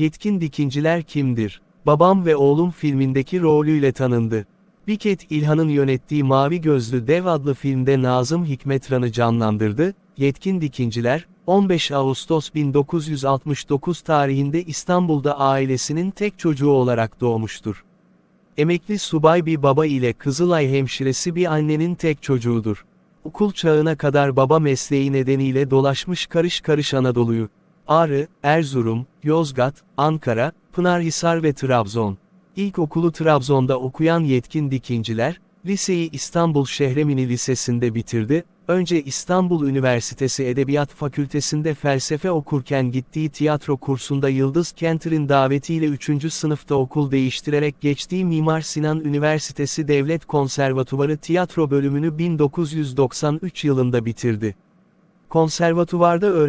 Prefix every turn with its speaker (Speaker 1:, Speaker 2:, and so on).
Speaker 1: Yetkin Dikinciler kimdir? Babam ve Oğlum filmindeki rolüyle tanındı. Biket İlhan'ın yönettiği Mavi Gözlü Dev adlı filmde Nazım Hikmetran'ı canlandırdı. Yetkin Dikinciler, 15 Ağustos 1969 tarihinde İstanbul'da ailesinin tek çocuğu olarak doğmuştur. Emekli subay bir baba ile Kızılay hemşiresi bir annenin tek çocuğudur. Okul çağına kadar baba mesleği nedeniyle dolaşmış karış karış Anadolu'yu. Ağrı, Erzurum, Yozgat, Ankara, Pınarhisar ve Trabzon. İlkokulu Trabzon'da okuyan yetkin dikinciler, liseyi İstanbul Şehremini Lisesi'nde bitirdi, önce İstanbul Üniversitesi Edebiyat Fakültesinde felsefe okurken gittiği tiyatro kursunda Yıldız Kenter'in davetiyle 3. sınıfta okul değiştirerek geçtiği Mimar Sinan Üniversitesi Devlet Konservatuvarı Tiyatro bölümünü 1993 yılında bitirdi. Konservatuvarda öğrenciler,